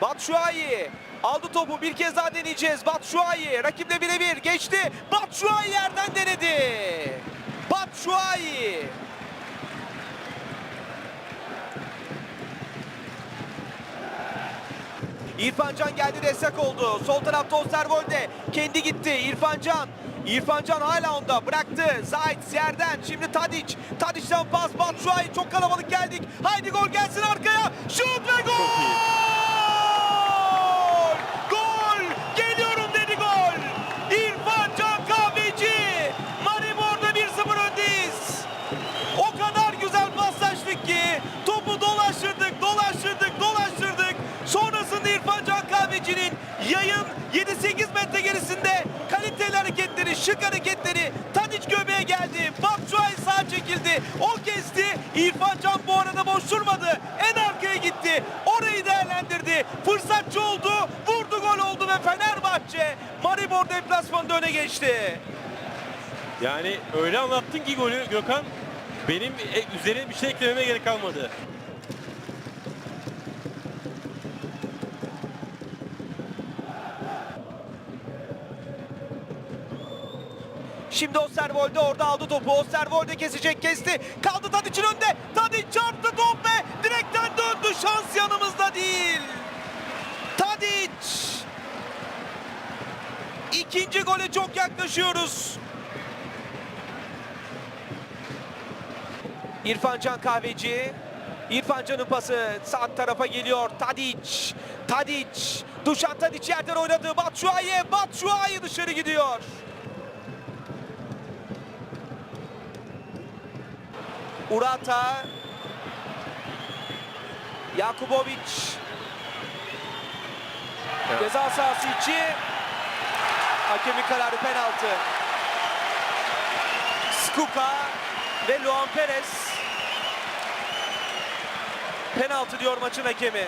Batshuayi aldı topu bir kez daha deneyeceğiz. Batshuayi rakiple birebir geçti. Batshuayi yerden denedi. Batshuayi. İrfan Can geldi destek oldu. Sol tarafta Osterwolde. Kendi gitti. İrfan Can. İrfan Can hala onda. Bıraktı. Zayt yerden. Şimdi Tadic. Tadic'ten pas. Batshuayi. Çok kalabalık geldik. Haydi gol gelsin arkaya. Şut ve gol! Çok iyi. Gol! Geliyorum dedi gol. İrfan Can Kahveci. Maribor'da 1-0 öndeyiz. O kadar güzel paslaştık ki topu dolaştırdık, dolaştırdık, dolaştırdık. Sonrasında İrfan Can Kahveci'nin yayın 7-8 metre gerisinde kaliteli hareketleri, şık hareketleri Tadic göbeğe geldi. Batshuayi sağa çekildi. O kesti. İrfan Can bu arada boş durmadı. En arkaya gitti. Orayı değerlendirdi. Fırsatçı oldu. Vurdu gol oldu ve Fenerbahçe Maribor deplasmanında öne geçti. Yani öyle anlattın ki golü Gökhan. Benim e, üzerine bir şey eklememe gerek kalmadı. Şimdi Osterwolde orada aldı topu. Osterwolde kesecek kesti. Kaldı Tadic'in önünde. Tadic çarptı top ve direkten döndü. Şans yanımızda değil. Tadic. İkinci gole çok yaklaşıyoruz. İrfan Can Kahveci. İrfan Can'ın pası sağ tarafa geliyor. Tadic. Tadic. Dušan Tadic yerden oynadı. Batshuayi. Batshuayi dışarı gidiyor. Urata. Jakubovic. Evet. Ceza sahası içi. Hakemin kararı penaltı. Skuka ve Luan Perez. Penaltı diyor maçın hakemi.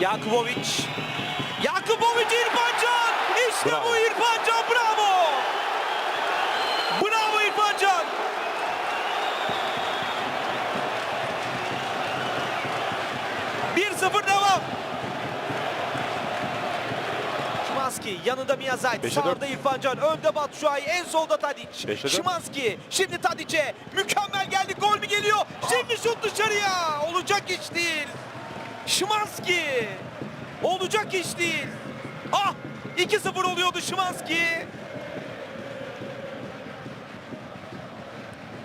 Jakubovic. Jakubovic İrfan Can. İşte Bravo. bu İrfan Can bravo. Bravo İrfan Can. Bir sıfır devam. Şimanski yanında Miyazayt. Sağda dört. İrfan Can. Önde Batshuayi. En solda Tadic. Şimanski. Şimdi Tadic'e. Mükemmel geldi. Gol mü geliyor? Şimdi şut dışarıya. Olacak iş değil. Şimanski. Olacak iş değil. Ah! 2-0 oluyordu Şimanski.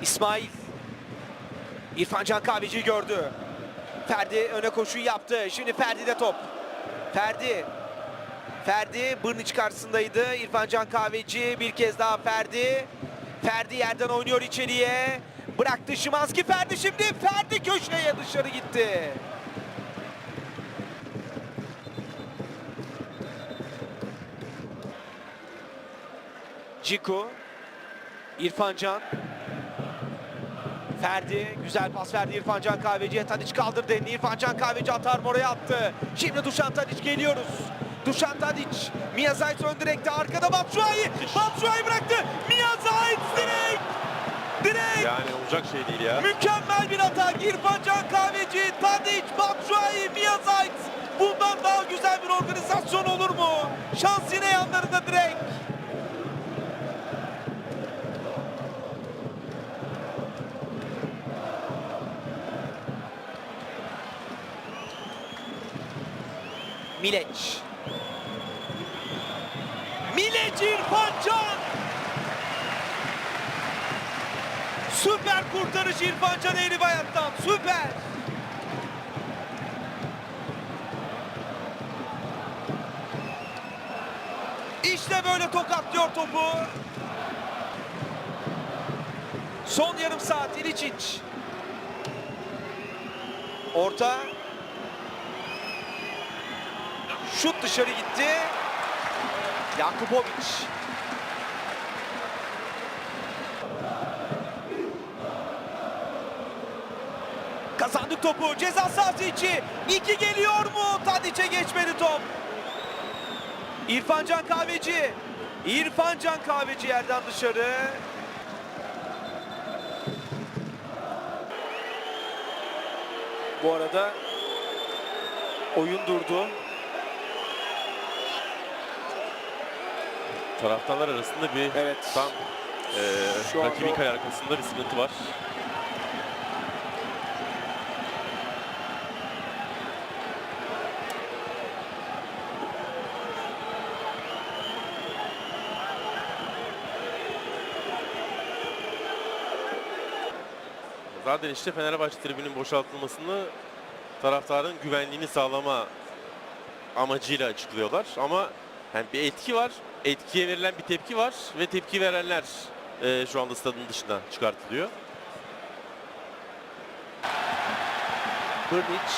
İsmail. İrfan Can Kahveci'yi gördü. Ferdi öne koşuyu yaptı. Şimdi Ferdi'de top. Ferdi. Ferdi Bırniç karşısındaydı. İrfan Can Kahveci bir kez daha Ferdi. Ferdi yerden oynuyor içeriye. Bıraktı Şimanski. Ferdi şimdi. Ferdi köşeye dışarı gitti. Ciku. İrfan Can. Ferdi güzel pas verdi İrfan Can Kahveci'ye. Tadiç kaldırdı elini. İrfan Can Kahveci atar oraya attı. Şimdi Duşan Tadiç geliyoruz. Duşan Tadiç. Miyazayt ön direkte arkada Batshuayi. Batshuayi bıraktı. Miyazayt direkt. Direkt. Yani olacak şey değil ya. Mükemmel bir atak. İrfan Can Kahveci, Tadiç, Batshuayi, Miyazayt. Bundan daha güzel bir organizasyon olur mu? Şans yine yanlarında direkt. Mileç. Mileç İrfan Can. Süper kurtarış İrfan Can Eğri Bayat'tan. Süper. İşte böyle tokatlıyor topu. Son yarım saat İliçiç. Orta. Şut dışarı gitti. Yakubovic. Kazandık topu. Ceza sahası içi. İki geliyor mu? Tadiç'e geçmedi top. İrfan Can Kahveci. İrfan Kahveci yerden dışarı. Bu arada oyun durdu. Taraftarlar arasında bir Evet. tam e, Şu rakibin kale arkasında bir sıkıntı var. Zaten işte Fenerbahçe tribünün boşaltılmasını taraftarın güvenliğini sağlama amacıyla açıklıyorlar. Ama yani bir etki var, etkiye verilen bir tepki var ve tepki verenler e, şu anda stadın dışına çıkartılıyor. Brnic.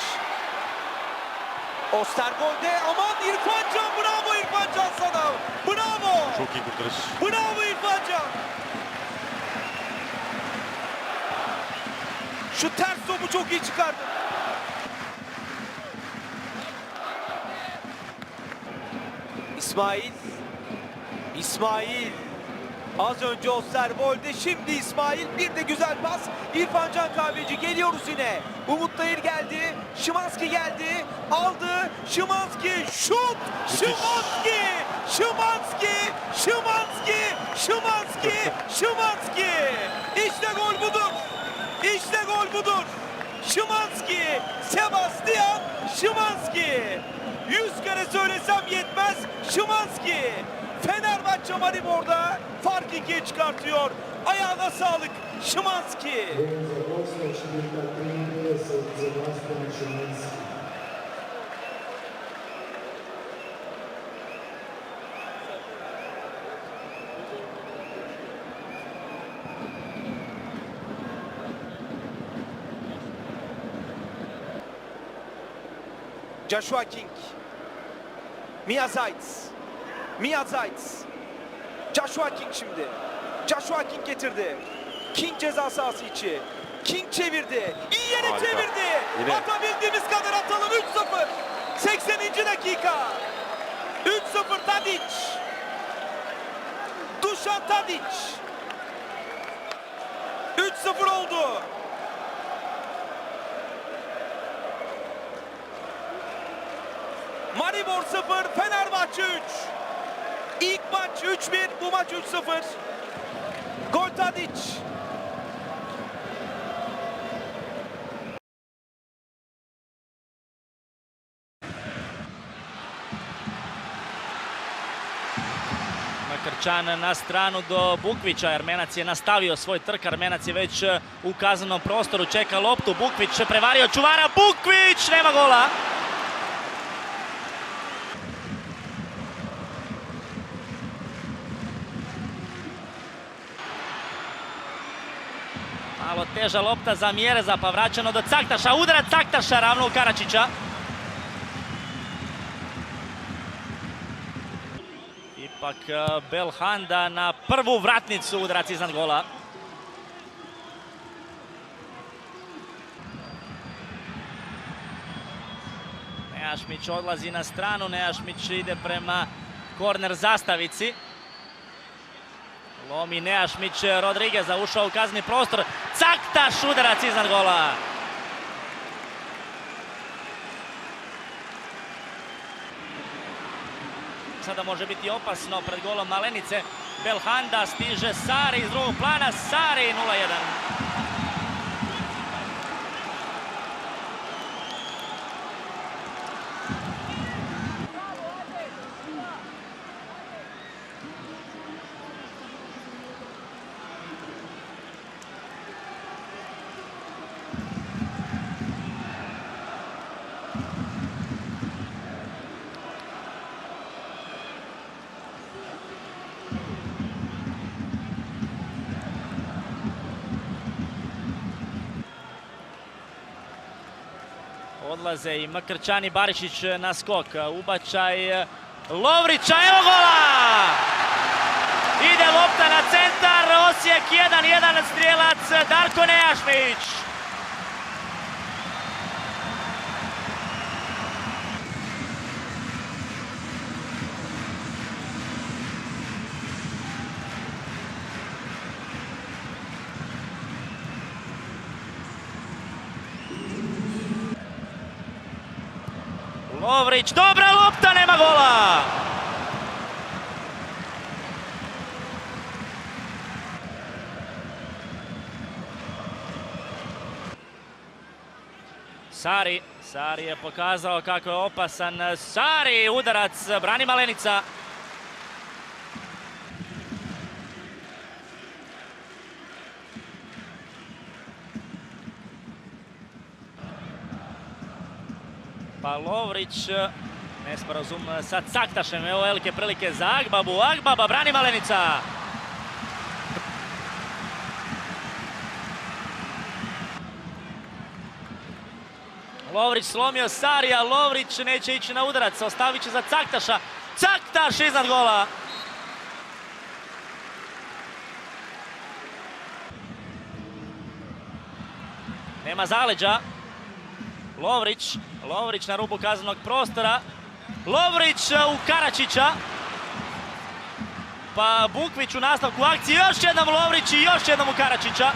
Ostergolde aman İrfan Can bravo İrfan Can sana. Bravo. Çok iyi kurtarış. Bravo İrfan Can. Şu ters topu çok iyi çıkardı. İsmail. İsmail. Az önce Osterwolde şimdi İsmail bir de güzel pas. İrfan Can Kahveci geliyoruz yine. Umut Dayır geldi. Şimanski geldi. Aldı. Şimanski şut. Şimanski. Şimanski. Şimanski. Şimanski. Şimanski. İşte gol budur. İşte gol budur. Şimanski. Sebastian Şimanski. Yüz kere söylesem yetmez. Şimanski. Fenerbahçe Maribor'da fark ikiye çıkartıyor. Ayağına sağlık. Şimanski. Joshua King. Mia Zayt. Mia Zayt. Joshua King şimdi. Joshua King getirdi. King ceza sahası içi. King çevirdi. İyi yere Harika. çevirdi. Yine. Atabildiğimiz kadar atalım 3-0. 80. dakika. 3-0 Tadic. Dušan Tadic. 3-0 oldu. Maribor 0, Fenerbahçe 3. Maç 3-1, bu maç 3-0. Gol Tadic. Makrčan na stranu do Bukvića. Armenac je nastavio svoj trk. Armenac je već e, u kaznenom prostoru. Čeka loptu. Bukvić prevario čuvara. Bukvić! Nema gola. Malo teža lopta za Mjereza pa vraćano do Caktaša. Udarac Caktaša ravno u Karačića. Ipak e, Belhanda na prvu vratnicu udarac iznad gola. Nejašmić odlazi na stranu, Nejašmić ide prema korner zastavici. Lomi Nejašmić, Rodrigueza ušao u kazni prostor. Caktaš udarac iznad gola. Sada može biti opasno pred golom Malenice. Belhanda stiže Sari iz drugog plana. Sari 0-1. Odlaze i Mkrčani Barišić na skok. Ubačaj Lovrića, evo gola! Ide lopta na centar, Osijek 1-1 strijelac Darko Nejašmić. Lovrić, dobra lopta, nema gola! Sari, Sari je pokazao kako je opasan. Sari, udarac, brani Malenica. Lovrić, nesporazum sa Caktašem, evo velike prilike za Agbabu, Agbaba brani Malenica. Lovrić slomio Sarija, Lovrić neće ići na udarac, ostavit će za Caktaša. Caktaš iznad gola. Nema zaleđa. Lovrić, Lovrić na rubu kaznenog prostora. Lovrić u Karačića. Pa Bukvić u nastavku akcije, još jednom Lovrić i još jednom u Karačića.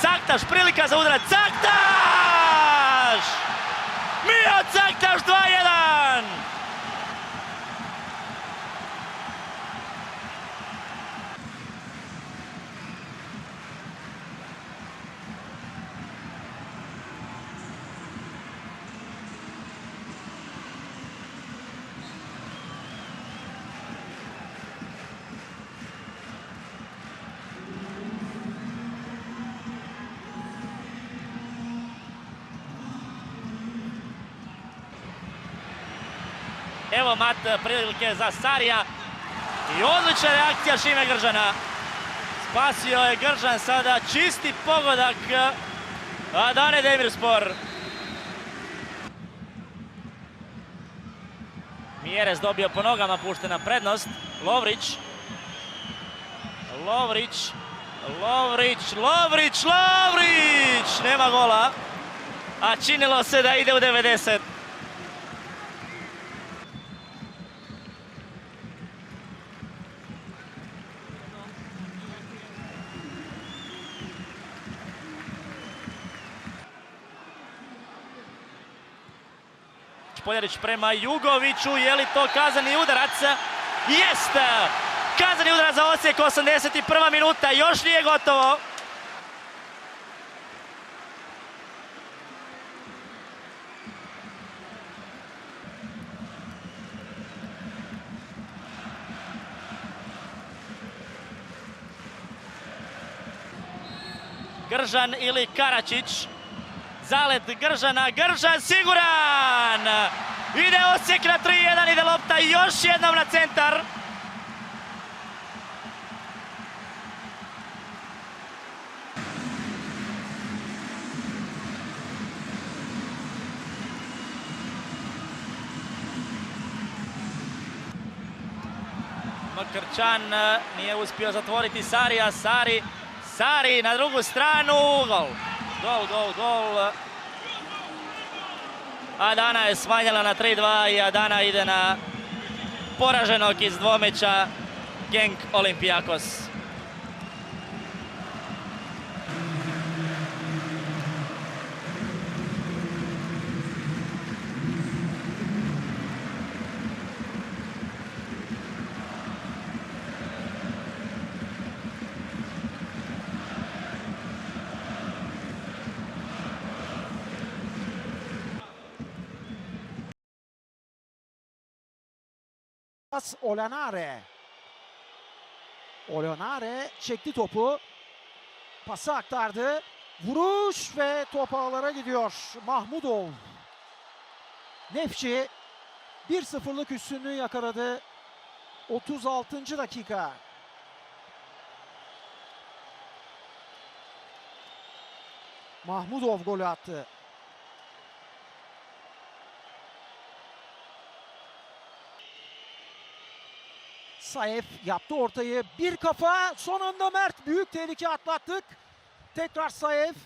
Caktaš, prilika za udarac, Caktaš! Mio Caktaš 2-1! Evo mat prilike za Sarija. I odlična reakcija Šime Gržana. Spasio je Gržan sada čisti pogodak. Adane Demirspor. Mjerez dobio po nogama, puštena prednost. Lovrić. Lovrić. Lovrić, Lovrić, Lovrić! Nema gola. A činilo se da ide u 90. Prema Jugoviću, je li to kazani udarac? Jest! Kazani udarac za Osijek, 81. minuta, još nije gotovo. Gržan ili Karačić. Zalet Gržana, Gržan siguran! Ide Osijek na 3-1, ide lopta još jednom na centar. Mkrčan eh, nije uspio zatvoriti Sarija, Sari, Sari na drugu stranu, gol. Gol, gol, gol. Adana je smanjila na 3-2 i Adana ide na poraženog iz dvomeća Genk Olimpijakos. Pas Olanare. Olanare çekti topu. Pası aktardı. Vuruş ve top ağlara gidiyor. Mahmudov. Nefçi 1-0'lık üstünlüğü yakaladı. 36. dakika. Mahmudov golü attı. Saef yaptı ortayı. Bir kafa. Son anda Mert. Büyük tehlike atlattık. Tekrar Saef.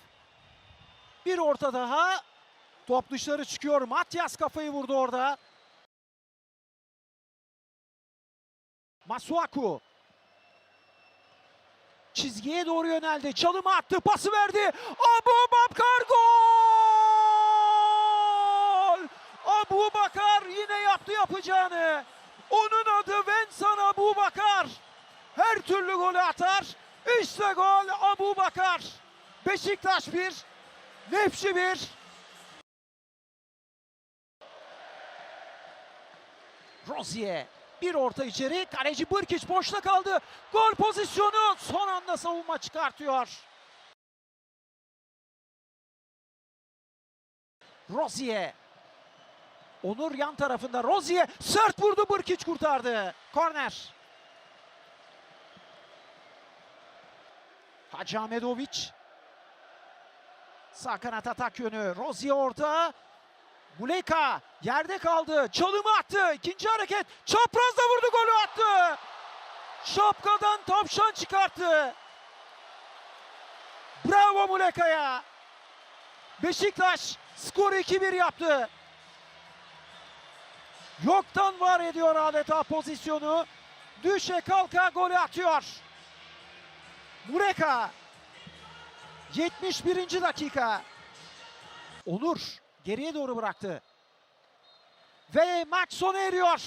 Bir orta daha. Top dışarı çıkıyor. Matyas kafayı vurdu orada. Masuaku. Çizgiye doğru yöneldi. Çalımı attı. Pası verdi. Abu Bakar gol! Abu Bakar yine yaptı yapacağını. Onun adı Vensan Abu Bakar. Her türlü golü atar. İşte gol Abu Bakar. Beşiktaş 1, Nefşi 1. Rozier bir orta içeri. Kaleci Bırkiç boşta kaldı. Gol pozisyonu son anda savunma çıkartıyor. Rozier. Onur yan tarafında. Rozier sert vurdu. Bırkiç kurtardı. Korner. Hacı Ahmetoviç. Sağ kanat atak yönü. Rozier orta. Muleka yerde kaldı. Çalımı attı. İkinci hareket. Çaprazda vurdu golü attı. Şapkadan tavşan çıkarttı. Bravo Muleka'ya. Beşiktaş skoru 2-1 yaptı. Yoktan var ediyor adeta pozisyonu. Düşe kalka golü atıyor. Mureka. 71. dakika. Onur geriye doğru bıraktı. Ve maç eriyor.